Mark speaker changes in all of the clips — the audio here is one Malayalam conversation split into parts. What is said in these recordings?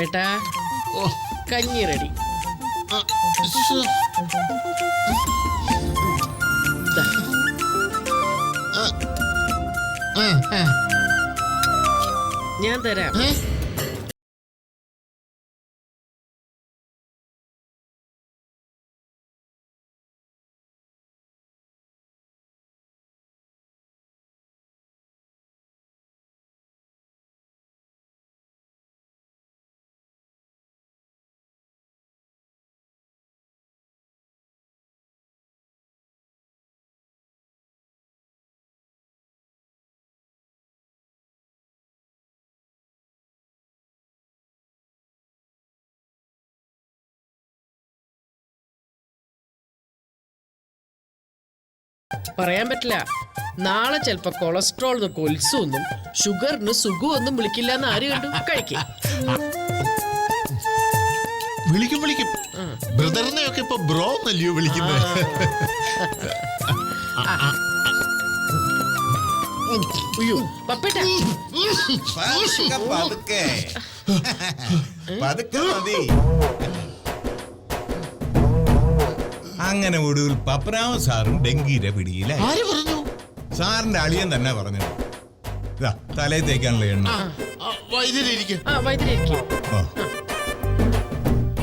Speaker 1: പപ്പേട്ട
Speaker 2: ഓ
Speaker 1: കഞ്ഞി റെഡി. ഞാൻ തരാം. പറയാൻ പറ്റില്ല. നാളെ ചിലപ്പോ കൊളസ്ട്രോൾ കൊൽസൊന്നും ഷുഗറിന് സുഖമൊന്നും വിളിക്കില്ല എന്ന് ആര് കണ്ടു? കഴിക്കും.
Speaker 2: വിളിക്കും വിളിക്കും. ബ്രദറിനെ ഒക്കെ ഇപ്പൊ ബ്രോ എന്നല്ലയോ വിളിക്കുന്നത്.
Speaker 1: അയ്യോ പപ്പേട്ട.
Speaker 3: പതുക്കെ, പതുക്കെ. പതുക്കെ മതി. അങ്ങനെ ഒടുവിൽ പപ്പരാമ സാറും ഡെങ്കിയുടെ പിടിയിലായി.
Speaker 2: ആര് പറഞ്ഞു?
Speaker 3: സാറിന്റെ അളിയൻ തന്നെ പറഞ്ഞു. ഇതാ തലയിൽ തേക്കാനുള്ള എണ്ണ.
Speaker 2: ആ, വൈദ്യരിക്കും
Speaker 1: ആ വൈദ്യുതി
Speaker 3: ഓ,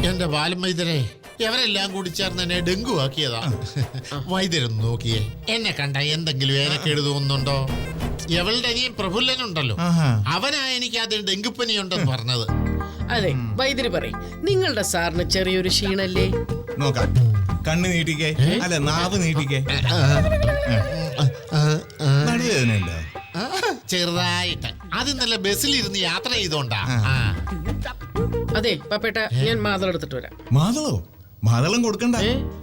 Speaker 2: എന്റെ ബാലം വൈദ്യരെ എവരെല്ലാം കൂടി ചേർന്ന് എന്നെ ഡെങ്കു ആക്കിയതാ വൈദ്യരൊന്ന് നോക്കിയേ. എന്നെ കണ്ട എന്തെങ്കിലും ഏനക്കേട് തോന്നുന്നുണ്ടോ എവളുടെ അനിയൻ പ്രഫുല്ലനുണ്ടല്ലോ.
Speaker 3: ആഹാ.
Speaker 2: അവനാ എനിക്ക് ആദ്യം ഡെങ്കുപ്പനി ഉണ്ടെന്ന് പറഞ്ഞത്.
Speaker 1: അതെ വൈദ്യുതി പറയും. നിങ്ങളുടെ സാറിന് ചെറിയൊരു ക്ഷീണല്ലേ?
Speaker 3: നോക്കാം. കണ്ണ് നീട്ടിക്കേ. അല്ല നാവ് നീട്ടിക്കേ. നടുവേദനയുണ്ടോ?
Speaker 2: ആ, ചെറുതായിട്ട്. അത് ഇന്നലെ ബസ്സിലിരുന്ന് യാത്ര ചെയ്തോണ്ടാ. ആ.
Speaker 1: അതെ പപ്പേട്ട ഞാൻ മാതളം എടുത്തിട്ട് വരാം.
Speaker 3: മാതളോ? മാതളം കൊടുക്കണ്ട?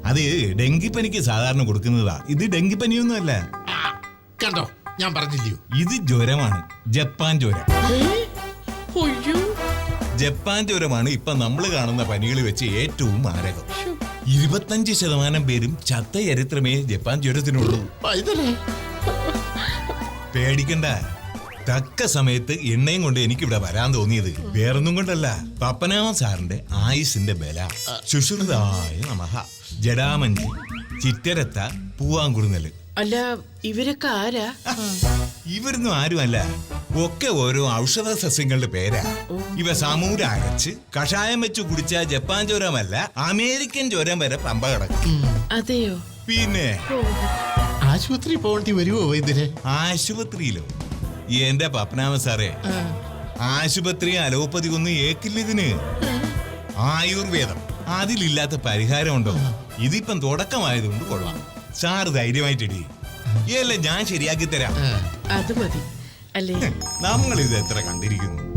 Speaker 3: അത് ഡെങ്കിപ്പനിക്ക് സാധാരണ കൊടുക്കുന്നതാ. ഇത് ഡെങ്കിപ്പനിയൊന്നും അല്ല
Speaker 2: കണ്ടോ? ഞാൻ പറഞ്ഞില്ലയോ
Speaker 3: ഇത് ജ്വരമാണ്. ജപ്പാൻ ജ്വരം.
Speaker 1: അയ്യോ.
Speaker 3: ജപ്പാൻ ജ്വരമാണ് ഇപ്പൊ നമ്മൾ കാണുന്ന പനികൾ വെച്ച് ഏറ്റവും മാരകം. ഇരുപത്തഞ്ച് ശതമാനം പേരും ചത്ത ചരിത്രമേ ജപ്പാൻ
Speaker 2: ചുരത്തിനുള്ളൂ.
Speaker 3: പേടിക്കണ്ട. തക്ക സമയത്ത് എണ്ണയും കൊണ്ട് എനിക്ക് ഇവിടെ വരാൻ തോന്നിയത്. വേറൊന്നും കൊണ്ടല്ല പപ്പനാമ സാറിന്റെ ആയുസിന്റെ ബല. ശുശ്രുതായ നമഹ. ജഡാമഞ്ചി ചിറ്റരത്ത പൂവാങ്കുറുന്നൽ
Speaker 1: അല്ല ഇവരൊക്കെ ആരാ?
Speaker 3: ഇവരൊന്നും ആരുമല്ല. ഒക്കെ ഓരോ ഔഷധ സസ്യങ്ങളുടെ പേരാ ഇവ സമൂര അരച്ച് കഷായം വെച്ച് കുടിച്ച ജപ്പാൻ ജ്വരമല്ല അമേരിക്കൻ ജ്വരം വരെ പമ്പ കിടക്കും.
Speaker 1: അതെയോ?
Speaker 3: പിന്നെ?
Speaker 2: ആശുപത്രി പോകേണ്ടി വരുമോ വൈദ്യരെ
Speaker 3: ആശുപത്രിയിലോ? എന്റെ പപ്പനാമ സാറേ ആശുപത്രി അലോപ്പതി ഒന്നും ഏക്കില്ല ഇതിന്. ആയുർവേദം. അതിലില്ലാത്ത പരിഹാരമുണ്ടോ? ഇതിപ്പം തുടക്കമായതുകൊണ്ട് കൊള്ളാം. സാറ് ധൈര്യമായിട്ടിടി. എല്ലാം ഞാൻ ശരിയാക്കി തരാം.
Speaker 1: അത് മതി. അല്ലേ?
Speaker 3: നമ്മൾ ഇത് എത്ര കണ്ടിരിക്കുന്നു?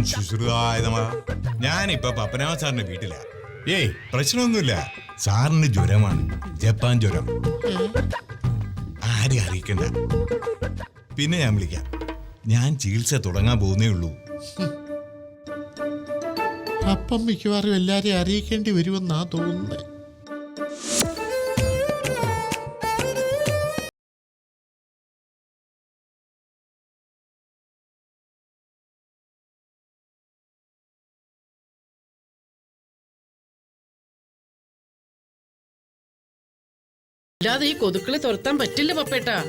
Speaker 3: ഓം ശുശ്രുതായ നമ ഞാനിപ്പോ പപ്പനാമ സാറിന്റെ വീട്ടിലാ. ഏയ് പ്രശ്നമൊന്നുമില്ല. സാറിന് ജ്വരമാണ്. ജപ്പാൻ ജ്വരം. ആരെ അറിയിക്കണ്ട. പിന്നെ ഞാൻ വിളിക്കാം. ഞാൻ ചികിത്സ തുടങ്ങാൻ പോകുന്നേ ഉള്ളൂ.
Speaker 2: അപ്പം മിക്കവാറും എല്ലാരെയും അറിയിക്കേണ്ടി വരുമെന്നാ തോന്നുന്നത്
Speaker 1: അല്ലാതെ ഈ കൊതുക്കളെ തുരത്താൻ പറ്റില്ല പപ്പേട്ടാ.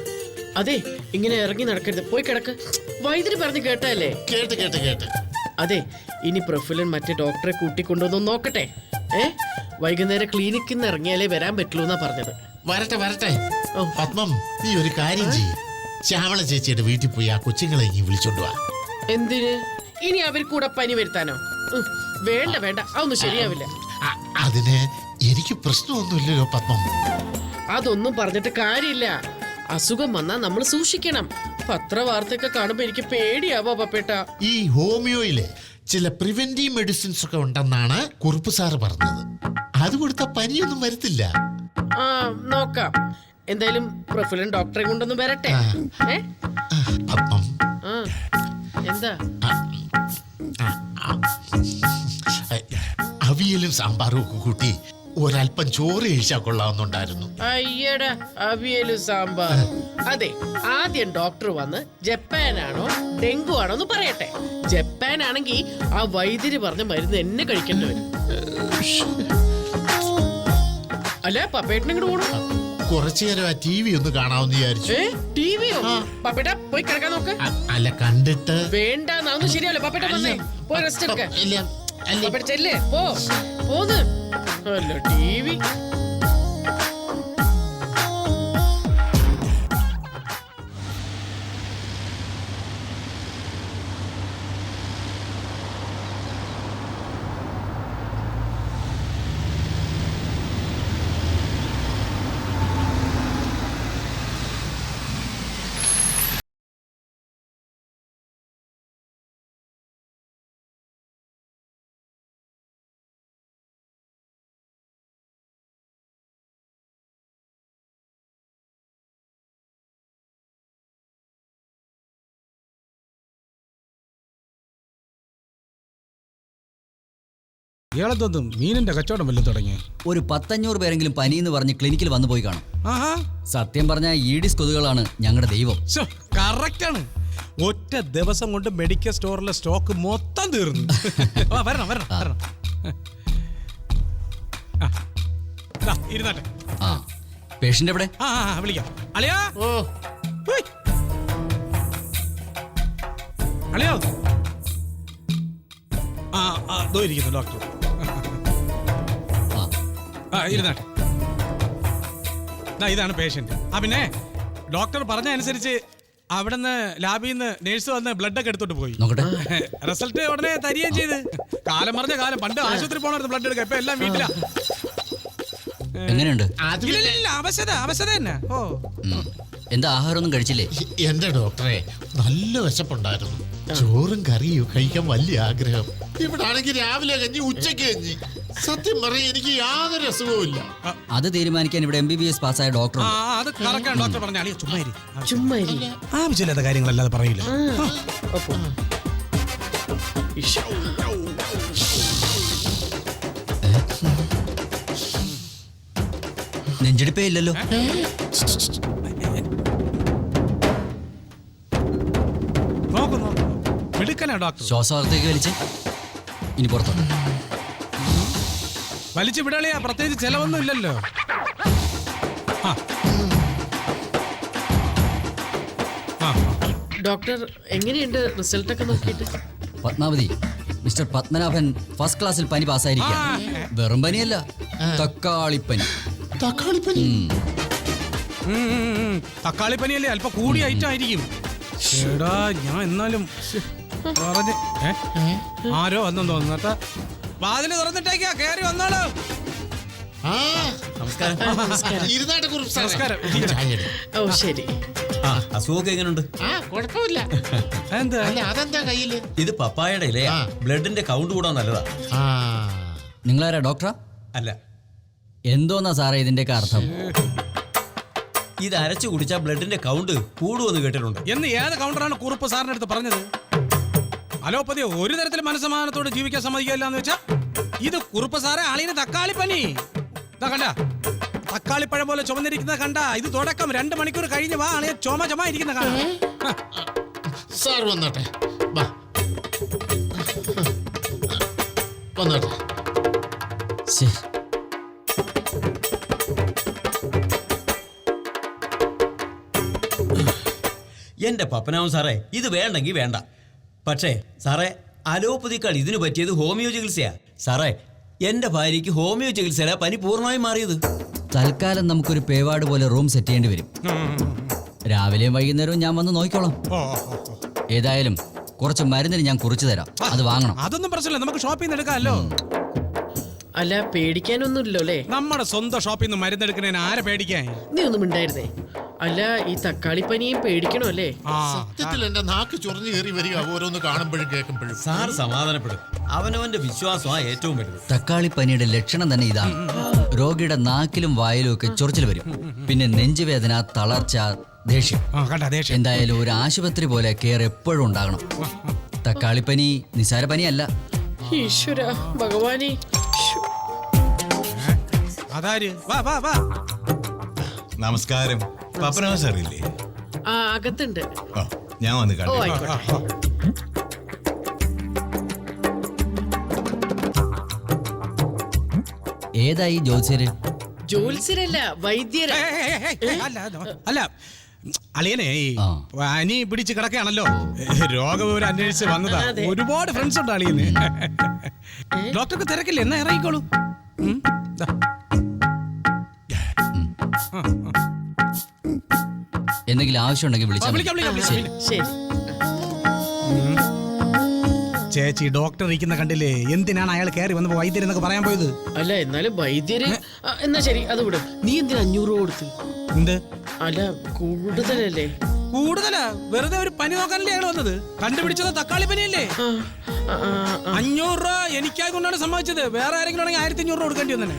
Speaker 1: അതെ ഇങ്ങനെ ഇറങ്ങി നടക്കരുത്. പോയി കിടക്ക്. വൈദ്യുതി പറഞ്ഞ് കേട്ടല്ലേ
Speaker 2: കേട്ട് കേട്ട് കേട്ട്.
Speaker 1: അതെ ഇനി പ്രഫുലൻ മറ്റേ ഡോക്ടറെ കൂട്ടിക്കൊണ്ടുവന്നു നോക്കട്ടെ. ഏ? വൈകുന്നേരം ക്ലിനിക്കിൽ നിന്ന് ഇറങ്ങിയാലേ വരാൻ പറ്റുള്ളൂ എന്നാ പറഞ്ഞത്.
Speaker 2: വരട്ടെ വരട്ടെ.
Speaker 1: ഓ.
Speaker 2: പത്മം നീ ഒരു കാര്യം ചെയ്യും. ശ്യാമള ചേച്ചിയുടെ വീട്ടിൽ പോയി ആ കൊച്ചുങ്ങളെ ഇനി വിളിച്ചോണ്ട് വാ.
Speaker 1: എന്തിന്? ഇനി അവർ കൂടെ പനി വരുത്താനോ? ഉം, വേണ്ട വേണ്ട. അതൊന്നും ശരിയാവില്ല.
Speaker 2: അ- അതിന് എനിക്ക് പ്രശ്നമൊന്നുമില്ലല്ലോ പത്മം.
Speaker 1: അതൊന്നും പറഞ്ഞിട്ട് കാര്യമില്ല. അസുഖം വന്നാൽ നമ്മൾ സൂക്ഷിക്കണം. പത്രവാർത്തയൊക്കെ കാണുമ്പോ എനിക്ക് പേടിയാവോ പപ്പേട്ട.
Speaker 2: ഈ ഹോമിയോയിലെ ചില പ്രിവെന്റീവ് മെഡിസിൻസ് ഒക്കെ ഉണ്ടെന്നാണ് കുറുപ്പ് സാറ് പറഞ്ഞത്. അത് കൊടുത്ത പനിയൊന്നും വരത്തില്ല.
Speaker 1: ആ നോക്കാം. എന്തായാലും പ്രഫുലൻ ഡോക്ടറെ കൊണ്ടൊന്ന് വരട്ടെ. ഏ? ആ എന്താ?
Speaker 2: അവിയലും സാമ്പാറും ഒക്കെ കൂട്ടി ഒരല്പം ചോറ് കഴിച്ചാൽ കൊള്ളാവുന്നുണ്ടായിരുന്നു.
Speaker 1: അയ്യടാ അവിയലും സാമ്പാറും. അതെ ആദ്യം ഡോക്ടർ വന്ന് ജപ്പാനാണോ ഡെങ്കു ആണോ എന്ന് പറയട്ടെ. ജപ്പാൻ ആണെങ്കിൽ ആ വൈദ്യര് പറഞ്ഞ മരുന്ന് എന്നെ കഴിക്കേണ്ടി വരും. അല്ല പപ്പേട്ടനും കൂടെ ഓടും
Speaker 2: കുറച്ചു നേരം ആ ടി വി ഒന്ന് കാണാമെന്ന് വിചാരിച്ചു.
Speaker 1: ഏ ടി വിയോ പപ്പേട്ട പോയി കിടക്കാൻ നോക്ക്.
Speaker 2: അ- അല്ല കണ്ടിട്ട്
Speaker 1: വേണ്ട അതൊന്നും ശരിയല്ല പപ്പേട്ട വന്നേ. പോയി റെസ്റ്റ് എടുക്ക.
Speaker 2: ഇല്ല, അല്ല,
Speaker 1: പഠിച്ചല്ലേ ചെല്ലേ. പോ. പോന്ന് ഹലോ ടി വി.
Speaker 4: ഇയാളെന്തോന്നും? മീനിന്റെ കച്ചവടം വല്ലതും തുടങ്ങി
Speaker 5: ഒരു പത്തഞ്ഞൂറ് പേരെങ്കിലും പനി എന്ന് പറഞ്ഞ് ക്ലിനിക്കിൽ വന്നു പോയി കാണും.
Speaker 4: ആഹാ.
Speaker 5: സത്യം പറഞ്ഞാൽ ഈഡിസ് കൊതുകളാണ് ഞങ്ങളുടെ ദൈവം.
Speaker 4: കറക്റ്റ് ആണ് ഒറ്റ ദിവസം കൊണ്ട് മെഡിക്കൽ സ്റ്റോറിലെ സ്റ്റോക്ക് മൊത്തം തീർന്നു. വരണം വരണം വരണം. ആ. ദാ, ഇരുന്നാട്ടെ.
Speaker 5: ആ. പേഷ്യന്റ് എവിടെ?
Speaker 4: ആ വിളിക്കാം. അളിയാ?
Speaker 2: ഓ.
Speaker 4: ഉയ്. അളിയോ? ആ ആ ദോ ഇരിക്കുന്നു ഡോക്ടർ ഇരുന്നാട്ടെ. ഇതാണ് പേഷ്യന്റ് ആ പിന്നെ ഡോക്ടർ പറഞ്ഞ അനുസരിച്ച് അവിടുന്ന് ലാബിൽ നിന്ന് നേഴ്സ് വന്ന് ബ്ലഡ് ഒക്കെ എടുത്തോട്ട് പോയി.
Speaker 5: നോക്കട്ടെ.
Speaker 4: റിസൾട്ട് ഉടനെ തരികയും ചെയ്ത്. കാലം പറഞ്ഞ കാലം. പണ്ട് ആശുപത്രി പോണായിരുന്നു ബ്ലഡ് എടുക്കാൻ ഇപ്പൊ എല്ലാം വീട്ടിലാ.
Speaker 5: എങ്ങനെയുണ്ട്?
Speaker 4: അവശത അവശത തന്നെ. ഓ.
Speaker 5: എന്താ ആഹാരമൊന്നും കഴിച്ചില്ലേ?
Speaker 2: എന്റെ ഡോക്ടറെ നല്ല വിശപ്പുണ്ടായിരുന്നു. ചോറും കറിയും കഴിക്കാൻ വലിയ ആഗ്രഹം. ഇവിടെ ആണെങ്കിൽ രാവിലെ കഞ്ഞി ഉച്ചയ്ക്ക് കഞ്ഞി സത്യം പറയും എനിക്ക് യാതൊരു അസുഖവും ഇല്ല.
Speaker 5: അത് തീരുമാനിക്കാൻ ഇവിടെ എം ബി ബി എസ് പാസ്സായ ഡോക്ടർ
Speaker 4: ആ അത് ഡോക്ടർ പറഞ്ഞ അളിയ ചുമ്മാ ഇരി.
Speaker 1: ചുമ്മാ ഇരി.
Speaker 4: ആവശ്യമില്ലാത്ത കാര്യങ്ങളല്ലാതെ പറയില്ല
Speaker 1: ആ, അപ്പൊ. ഇശ്ശോ.
Speaker 5: നെഞ്ചെടുപ്പേ ഇല്ലല്ലോ.
Speaker 4: നോക്കൂ ഡോക്ടർ.
Speaker 5: ശ്വാസവാർത്തേക്ക് വലിച്ച്. ഇനി പുറത്തോട്ട്.
Speaker 4: വലിച്ചു വിടളിയാ പ്രത്യേകിച്ച് ചെലവൊന്നും ഇല്ലല്ലോ ആ. ആ.
Speaker 1: ഡോക്ടർ എങ്ങനെയുണ്ട് റിസൾട്ട് ഒക്കെ നോക്കിയിട്ട്?
Speaker 5: പത്മാവതി മിസ്റ്റർ പത്മനാഭൻ ഫസ്റ്റ് ക്ലാസ്സിൽ പനി പാസ്സായിരിക്കും. വെറും പനിയല്ല തക്കാളിപ്പനി.
Speaker 2: തക്കാളിപ്പനി?
Speaker 5: ഉം.
Speaker 4: ഉം, ഉം, ഉം. തക്കാളി പനിയല്ലേ അല്പം കൂടിയ ഐറ്റം ആയിരിക്കും എടാ ഞാൻ എന്നാലും ശ്ശെ, പറഞ്ഞ് ഏ? ആരോ വന്നു തോന്നുന്നു. കേട്ടാ വാതിൽ തുറന്നിട്ടേക്കാ കയറി വന്നോളൂ.
Speaker 2: ആ ഇരുന്നാട്ടെ കുറിപ്പ് സാറേ.
Speaker 4: നമസ്കാരം.
Speaker 2: ചായ എടു.
Speaker 1: ഓ ശരി.
Speaker 6: ആ അസുഖമൊക്കെ എങ്ങനെയുണ്ട്
Speaker 2: ആ കുഴപ്പമില്ല.
Speaker 4: എന്താ
Speaker 2: അല്ല അതെന്താ കയ്യിൽ?
Speaker 6: ഇത് പപ്പായയുടെ ഇല്ലേ
Speaker 2: ആ.
Speaker 6: ബ്ലഡിന്റെ കൗണ്ട് കൂടാൻ നല്ലതാ.
Speaker 2: ആ.
Speaker 5: നിങ്ങളാരാ ഡോക്ടറാ?
Speaker 6: അല്ല.
Speaker 5: എന്തോന്നാ സാറേ ഇതിന്റെയൊക്കെ അർത്ഥം?
Speaker 6: ഇത് അരച്ചു കുടിച്ചാ ബ്ലഡിന്റെ കൗണ്ട് കൂടുമെന്ന് കേട്ടിട്ടുണ്ട്.
Speaker 4: എന്ന് ഏത് കൗണ്ടറാണ് കുറുപ്പ് സാറിന്റെ അടുത്ത് പറഞ്ഞത്? അലോപ്പതി ഒരു തരത്തിൽ മനസ്സമാനത്തോട് ജീവിക്കാൻ സമ്മതിക്കില്ല എന്ന് വെച്ചാ ഇത് കുറുപ്പ് സാറേ ആളിന് തക്കാളി പനി ഇതാ കണ്ട? തക്കാളിപ്പഴം പോലെ ചുമന്നിരിക്കുന്ന കണ്ട? ഇത് തുടക്കം രണ്ട് മണിക്കൂർ കഴിഞ്ഞ് വാ ആളിയെ ചുമ ചുമ ഇരിക്കുന്ന കാണാം.
Speaker 2: സാർ വന്നോട്ടെ. വാ. വന്നോട്ടെ.
Speaker 6: എന്റെ പപ്പനാവും സാറേ ഇത് വേണ്ടെങ്കിൽ വേണ്ട. പക്ഷേ സാറേ അലോപ്പതിക്കാൾ ഇതിന് പറ്റിയത് ഹോമിയോ ചികിത്സയാ സാറേ എന്റെ ഭാര്യയ്ക്ക് ഹോമിയോ ചികിത്സയിലാ പനി പൂർണമായും മാറിയത്.
Speaker 5: തൽക്കാലം നമുക്കൊരു പേവാട് പോലെ റൂം സെറ്റ് ചെയ്യേണ്ടി വരും. രാവിലെയും വൈകുന്നേരവും ഞാൻ വന്ന് നോക്കിക്കോളാം. ഏതായാലും കുറച്ച് മരുന്നിന് ഞാൻ കുറിച്ചു തരാം. അത് വാങ്ങണം.
Speaker 4: അതൊന്നും പ്രശ്നമില്ല. നമുക്ക് ഷോപ്പിൽ നിന്ന് എടുക്കാമല്ലോ.
Speaker 1: അല്ല പേടിക്കാനൊന്നുമില്ലല്ലോ അല്ലേ?
Speaker 4: നമ്മുടെ സ്വന്തം ഷോപ്പിൽ നിന്ന് മരുന്നെടുക്കുന്നതിന് ആരെ പേടിക്കാൻ?
Speaker 1: നീ ഒന്നും ഉണ്ടായിരുന്നേ അല്ല ഈ തക്കാളി പനിയും പേടിക്കണോ അല്ലേ?
Speaker 2: സത്യത്തിൽ എന്റെ നാക്ക് ചൊറിഞ്ഞു കയറി വരിക ഓരോന്ന് കാണുമ്പോഴും കേൾക്കുമ്പോഴും.
Speaker 6: സാർ സമാധാനപ്പെടും. അവനവന്റെ വിശ്വാസമാണ് ഏറ്റവും വലുത്.
Speaker 5: തക്കാളിപ്പനിയുടെ ലക്ഷണം തന്നെ ഇതാണ് രോഗിയുടെ നാക്കിലും വായിലും ഒക്കെ ചൊറിച്ചിൽ വരും. പിന്നെ നെഞ്ചുവേദന തളർച്ച ദേഷ്യം.
Speaker 4: ആ കണ്ട ദേഷ്യം.
Speaker 5: എന്തായാലും ഒരു ആശുപത്രി പോലെ കെയർ എപ്പോഴും ഉണ്ടാകണം. തക്കാളിപ്പനി നിസാര പനിയല്ല.
Speaker 1: ഈശ്വര ഭഗവാനെ. ശ്ശോ.
Speaker 4: വാ വാ വാ.
Speaker 3: നമസ്കാരം. പപ്പനാമൻ സാറില്ലേ?
Speaker 1: ആ അകത്തുണ്ട്.
Speaker 3: ആ ഞാൻ വന്ന്
Speaker 1: ഓ
Speaker 3: കണ്ടു
Speaker 1: ആയിക്കോട്ടെ.
Speaker 5: ഏതായി ജോത്സ്യര്
Speaker 1: ജോത്സ്യരല്ല വൈദ്യര.
Speaker 4: ഏയ്, ഏയ്, ഏയ്, ഏയ്, അല്ല അത് അല്ല അളിയനെ ഈ
Speaker 5: ആ.
Speaker 4: പനി പിടിച്ച് കിടക്കുകയാണല്ലോ രോഗവിവരം അന്വേഷിച്ച് വന്നതാ.
Speaker 1: അതെ.
Speaker 4: ഒരുപാട് ഫ്രണ്ട്സ് ഉണ്ട് അളിയന്. ഡോക്ടർക്ക് തിരക്കില്ല? എന്നാ ഇറങ്ങിക്കോളൂ. ഉം, ദാ. ആ, ആ.
Speaker 5: എന്തെങ്കിലും ആവശ്യമുണ്ടെങ്കിൽ
Speaker 4: ഉണ്ടെങ്കിൽ
Speaker 5: വിളിച്ചാൽ മതി.
Speaker 1: ശരി. ശരി.
Speaker 4: ചേച്ചി ഡോക്ടർ ഇരിക്കുന്ന കണ്ടില്ലേ? എന്തിനാണ് അയാൾ കയറി വന്നപ്പോ വൈദ്യർ എന്നൊക്കെ പറയാൻ പോയത്?
Speaker 1: അല്ല എന്നാലും വൈദ്യര് ആ, എന്നാ ശരി അത് വിടും. നീ എന്തിനാ അഞ്ഞൂറ് രൂപ കൊടുത്ത്?
Speaker 4: എന്ത്?
Speaker 1: അല്ല കൂടുതലല്ലേ?
Speaker 4: കൂടുതലാ? വെറുതെ ഒരു പനി നോക്കാനല്ലേ അയാൾ വന്നത്? കണ്ടുപിടിച്ചത് തക്കാളി പനിയല്ലേ?
Speaker 1: ആ, ആ, ആ, ആ.
Speaker 4: അഞ്ഞൂറ് രൂപ എനിക്കായി കൊണ്ടാണ് സമ്മതിച്ചത്. വേറെ ആരെങ്കിലും ആണെങ്കിൽ ആയിരത്തി അഞ്ഞൂറ് രൂപ കൊടുക്കേണ്ടി വന്നെ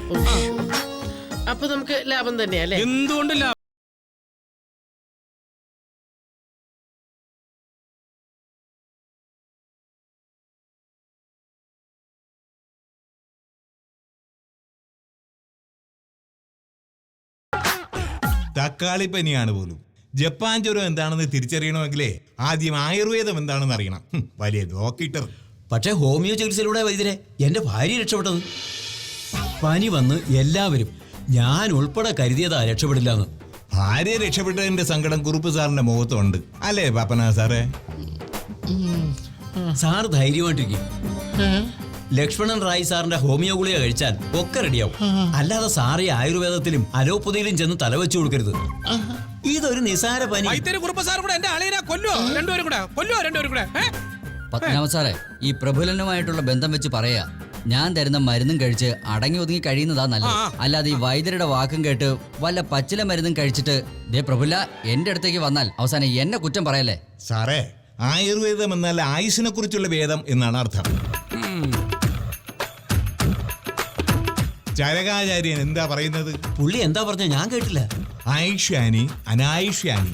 Speaker 1: അപ്പൊ നമുക്ക് ലാഭം തന്നെയാ അല്ലേ?
Speaker 4: എന്തുകൊണ്ടില്ല
Speaker 3: തക്കാളി പനിയാണ് പോലും. ജപ്പാൻ ജ്വരം എന്താണെന്ന് തിരിച്ചറിയണമെങ്കിലേ ആദ്യം ആയുർവേദം എന്താണെന്ന് അറിയണം. വലിയ ഡോക്ടർ
Speaker 6: പക്ഷേ ഹോമിയോ ചികിത്സയിലൂടെ വൈദ്യരെ എന്റെ ഭാര്യ രക്ഷപ്പെട്ടത്. പനി വന്ന് എല്ലാവരും ഞാൻ ഉൾപ്പെടെ കരുതിയതാ രക്ഷപ്പെടില്ല എന്ന്
Speaker 3: ഭാര്യ രക്ഷപ്പെട്ടതിന്റെ സങ്കടം കുറുപ്പ് സാറിന്റെ മുഖത്തുണ്ട്. അല്ലേ പാപ്പന സാറേ?
Speaker 6: സാർ ധൈര്യമായിട്ടിരിക്കും. ലക്ഷ്മണൻ റായി സാറിന്റെ ഹോമിയോ ഗുളിക കഴിച്ചാൽ ഒക്കെ റെഡിയാവും. അല്ലാതെ സാറി ആയുർവേദത്തിലും അലോപ്പതിയിലും ചെന്ന് തലവെച്ചു കൊടുക്കരുത്. ഇതൊരു നിസാര പനി.
Speaker 4: വൈദ്യര് കുറുപ്പ് സാർ കൂടെ എന്റെ അളിയനെ കൊല്ലോ രണ്ടുപേരും കൂടെ. കൊല്ലോ രണ്ടുപേരും കൂടെ? ഏ?
Speaker 5: പത്മനാഭ സാറേ ഈ പ്രഫുലനുമായിട്ടുള്ള ബന്ധം വെച്ച് പറയാ ഞാൻ തരുന്ന മരുന്നും കഴിച്ച് അടങ്ങി ഒതുങ്ങി കഴിയുന്നതാ നല്ലത്.
Speaker 4: ആ.
Speaker 5: അല്ലാതെ ഈ വൈദ്യരുടെ വാക്കും കേട്ട് വല്ല പച്ചില മരുന്നും കഴിച്ചിട്ട് ദേ പ്രഫുല്ല എന്റെ അടുത്തേക്ക് വന്നാൽ അവസാനം എന്നെ കുറ്റം പറയല്ലേ?
Speaker 3: സാറേ ആയുർവേദം എന്നാൽ ആയുസിനെ കുറിച്ചുള്ള വേദം എന്നാണ് അർത്ഥം. ചരകാചാര്യൻ എന്താ പറയുന്നത്?
Speaker 6: പുള്ളി എന്താ പറഞ്ഞ? ഞാൻ കേട്ടില്ല.
Speaker 3: ആയിഷ്യാനി അനായുഷ്യാനി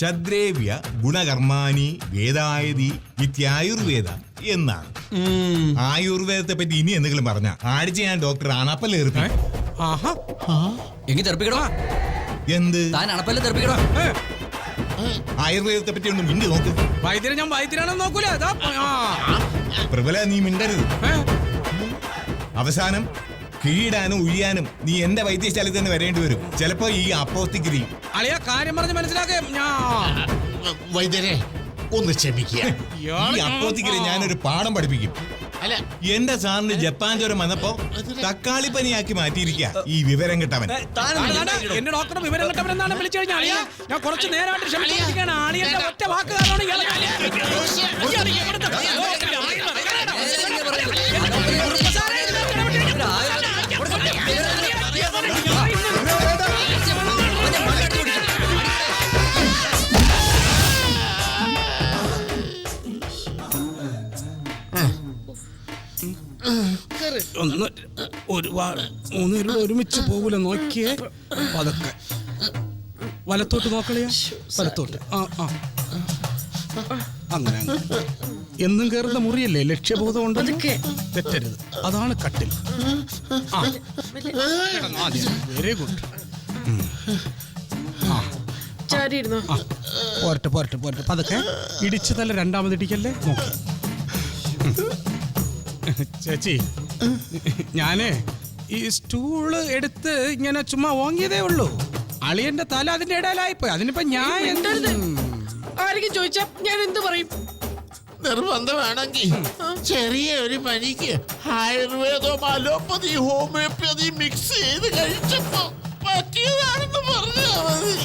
Speaker 3: ചദ്രേവ്യ ഗുണകർമാനി വേദായതി ഇത്യായുർവേദ എന്നാണ്. ആയുർവേദത്തെ പറ്റി ഇനി എന്തെങ്കിലും പറഞ്ഞ? ആഴ്ച ഞാൻ ഡോക്ടർ
Speaker 5: എങ്കിൽ
Speaker 3: എന്ത്?
Speaker 5: താൻ അണപ്പല്ലേ
Speaker 4: ഏ,
Speaker 3: ആയുർവേദത്തെ പറ്റി ഒന്ന് മിണ്ടി നോക്ക്.
Speaker 4: വൈദ്യരെ ഞാൻ വൈദ്യരാണെന്ന് നോക്കൂല.
Speaker 3: പ്രബല നീ മിണ്ടരുത്. അവസാനം കീഴാനും ഉഴിയാനും നീ എന്റെ വൈദ്യശാലയിൽ തന്നെ വരേണ്ടി വരും. ചിലപ്പോ ഈ അപ്പോസ്തിഗിരി
Speaker 4: അളിയ കാര്യം പറഞ്ഞ് മനസ്സിലാക്കേ. ഞാൻ
Speaker 2: വൈദ്യരെ ഒന്ന് ക്ഷമിക്കുക.
Speaker 3: ഈ അപ്പോസ്തിഗിരി ഞാനൊരു പാഠം പഠിപ്പിക്കും.
Speaker 2: അല്ല.
Speaker 3: എന്റെ സാറിന് ജപ്പാൻ ജ്വരം വന്നപ്പോ തക്കാളി പനിയാക്കി മാറ്റിയിരിക്കുക ഈ വിവരം കിട്ടവൻ?
Speaker 4: എന്റെ ഡോക്ടർ വിവരം കിട്ടവരെന്നാണ് വിളിച്ചു കഴിഞ്ഞാൽ ഞാൻ കുറച്ച് നേരമായിട്ട് ഒറ്റ വാക്ക് ഒരുപാട് പേരും ഒരുമിച്ച് പോകൂല നോക്കിയേ. പതുക്കെ വലത്തോട്ട് നോക്കളിയാ? വലത്തോട്ട്. ആ ആ. അങ്ങനെ അങ്ങനെ. എന്നും കയറുന്ന മുറിയല്ലേ? ലക്ഷ്യബോധം ഉണ്ട് തെറ്റരുത്. അതാണ് കട്ടിൽ. വെരി ഗുഡ് ആ. പോരട്ടെ പോരട്ടെ പോരട്ടെ. പതുക്കെ ഇടിച്ചു തല രണ്ടാമത് ഇടിക്കല്ലേ നോക്കി ചേച്ചി ഞാനേ ഈ സ്റ്റൂൾ എടുത്ത് ഇങ്ങനെ ചുമ്മാ ഓങ്ങിയതേ ഉള്ളൂ. അളിയന്റെ തല അതിന്റെ ഇടയിലായിപ്പോയി അതിനിപ്പോ ഞാൻ
Speaker 1: മിണ്ടരുത്. ആരെങ്കിലും ചോദിച്ചാ ഞാൻ എന്ത് പറയും?
Speaker 2: നിർബന്ധമാണെങ്കിൽ ചെറിയ ഒരു പനിക്ക് ആയുർവേദവും അലോപ്പതി ഹോമിയോപ്പതി മിക്സ് ചെയ്ത് കഴിച്ചപ്പോ പറ്റിയതാണെന്ന് പറഞ്ഞാൽ മതി.